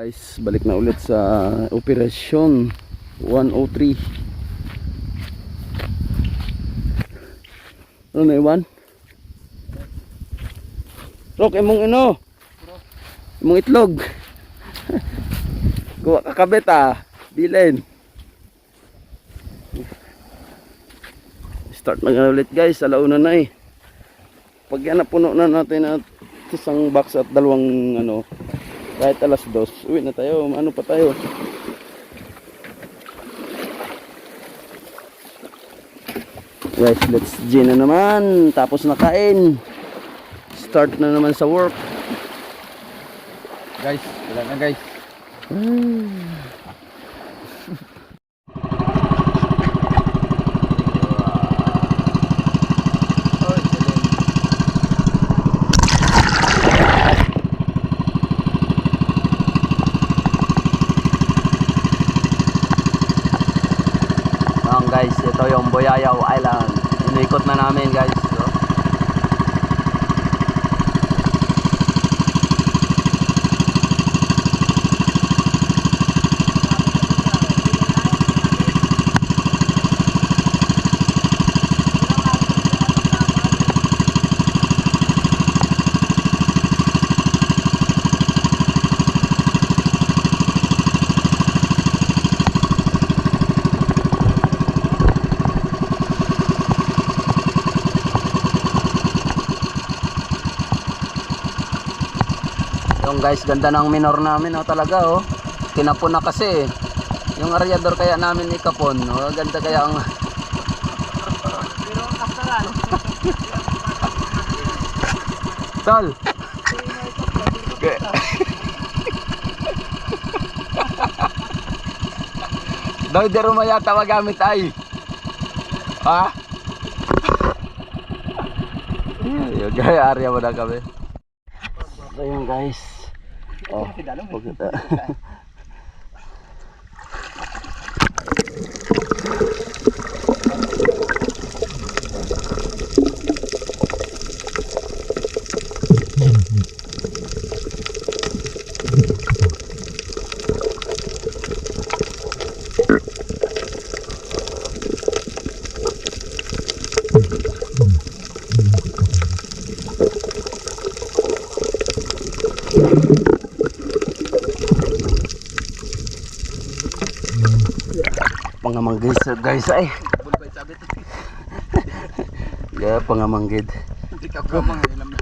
Guys, balik na ulit sa operasyon 103. Ano na iwan? Rok, imong ino. Imong itlog. Kuha ka kabit ah. Bilin. Start na ulit guys. Alauna na eh. Pag yan napuno na natin at isang box at dalawang ano kahit alas dos uwi na tayo. Ano pa tayo? Guys let's G na naman. Tapos na kain. Start na naman sa work. Guys, wala na guys. Ang namin guys. So, guys, ganda ng minor namin oh, talaga oh. Kinapon na kasi. Yung aryador kaya namin ikapon. Oh, ganda kaya ang Tol. Daw di rumaya tawa gamit ay. Ha? Gaya area mo na kami. Ito yung guys. Oh, pagkita. Pangamanggid sa guys ay. To. Yeah, pangamanggid. Hindi ka ko mga ilam na.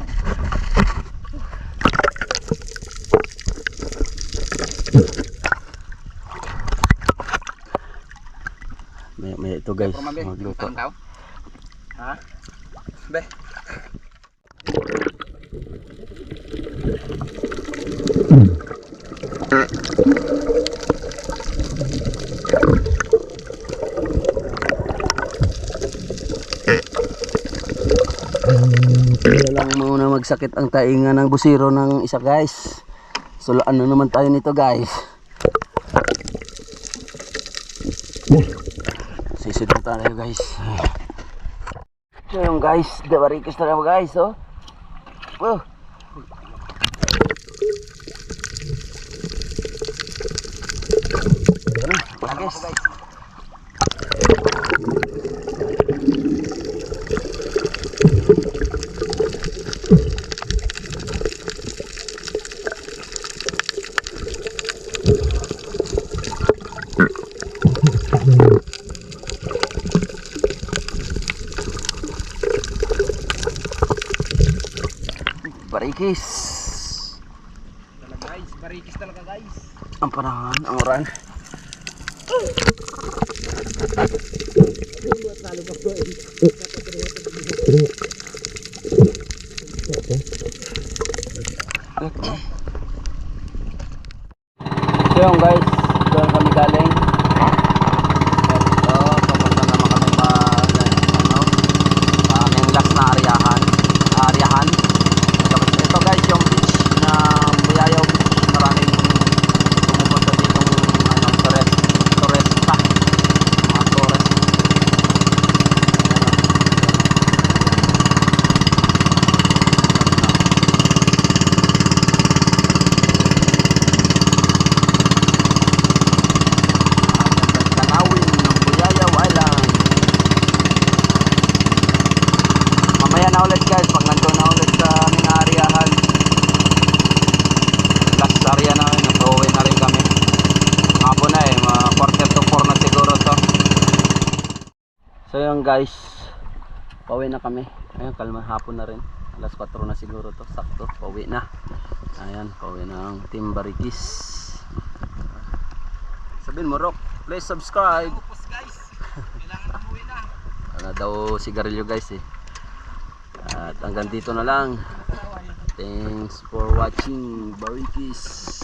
May, may ito guys, magluto. Ha? Be. Kaya lang muna magsakit ang tainga ng busiro ng isa guys. Sulaan na naman tayo nito guys. Sisid na tayo guys. So yung guys, dabarikis na naman guys oh. Oh. Wala guys. Barikis. Talaga guys, barikis talaga guys. Ang panahon, ang oran. So yun guys, doon kami galing. Ito, papunta naman kami pa ano, sa aming last na aryahan. Aryahan. Tapos ito guys, yung beach na Buyayaw Beach. Maraming pumupunta dito ano, tourist, tourista. Mga tourist. Ayan, oh. na ulit guys pag nandun na ulit sa aming areahan. Last area namin, nag-uwi na rin kami. Hapon na eh, mga quarter to four na siguro to. Yun guys, pauwi na kami. Ayun, kalma hapon na rin. Alas 4 na siguro to, sakto, pauwi na. Ayan, pauwi na ang Team Barikis. Sabihin mo, Rock, please subscribe. Guys, kailangan umuwi na. Wala daw sigarilyo guys eh. At hanggang dito na lang. Thanks for watching Barikis.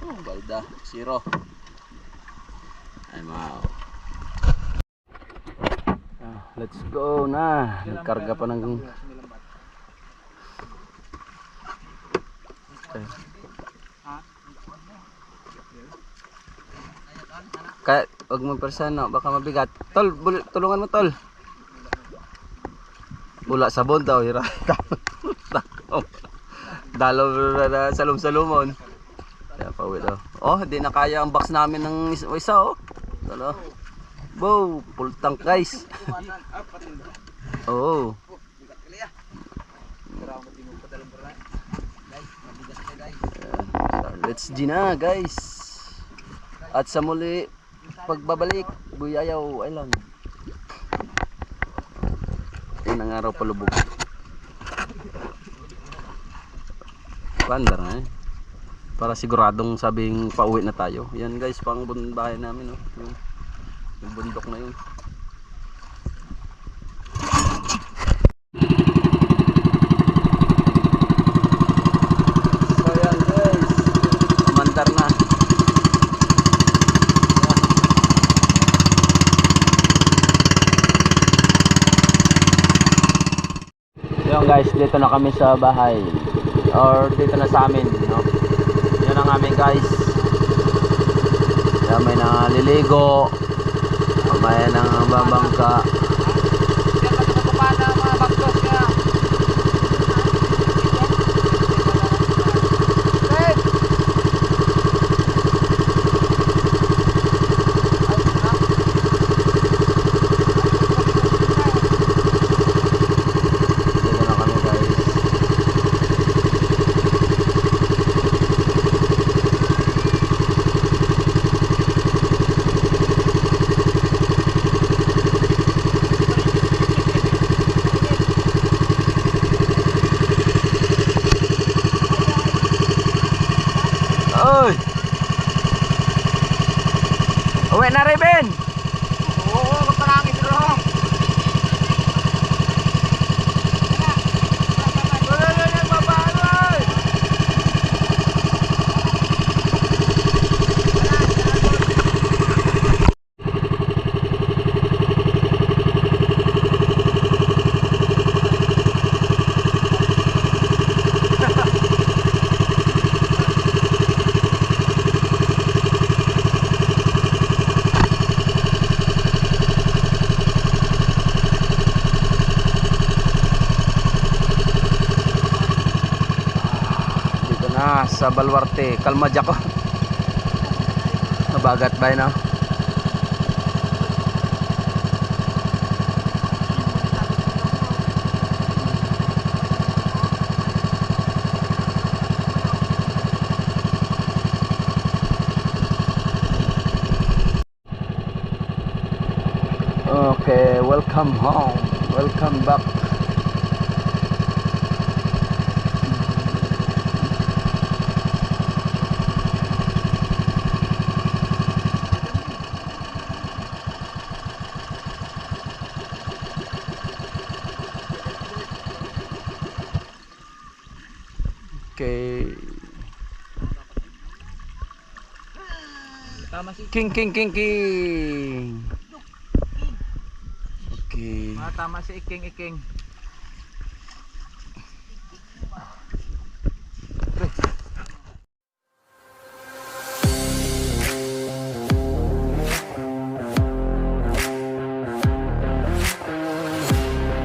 Oh, balda. Zero. I'm out. Let's go na. Nagkarga pa ng... Kaya, huwag mo persano, baka mabigat. Tol, bul- tulungan mo tol. Bula sabon daw, hira. Dalaw na na salum-salumon. Kaya pauwi daw. Oh, hindi na kaya ang box namin ng is- isa oh. Talo. Bow, full tank guys. Oo. Ayan. So, let's G na guys. At sa muli, pagbabalik, Buyayaw Island. Yan ang araw palubog. Banda na eh. Para siguradong sabing pauwi na tayo. Yan guys, pang bun- bahay namin. Oh. Yung, yung bundok na yun. So yan guys, umandar na. Yung guys, dito na kami sa bahay. Or dito na sa amin, no? Yan ang amin guys. Yan may naliligo. May nang babangka. Diyan pa nakababa na mga bagtos niya. Ted! Dito na kami guys. Oy! Uwi na rin, Ben! Oo, magparangin bro. Wala na na babae. Dito na sa Balwarte, Kalmadya ko. Mabagat ba yun ah? Okay, welcome home. Welcome back. King, king, king, king. Okay. Mga tama si Iking Iking.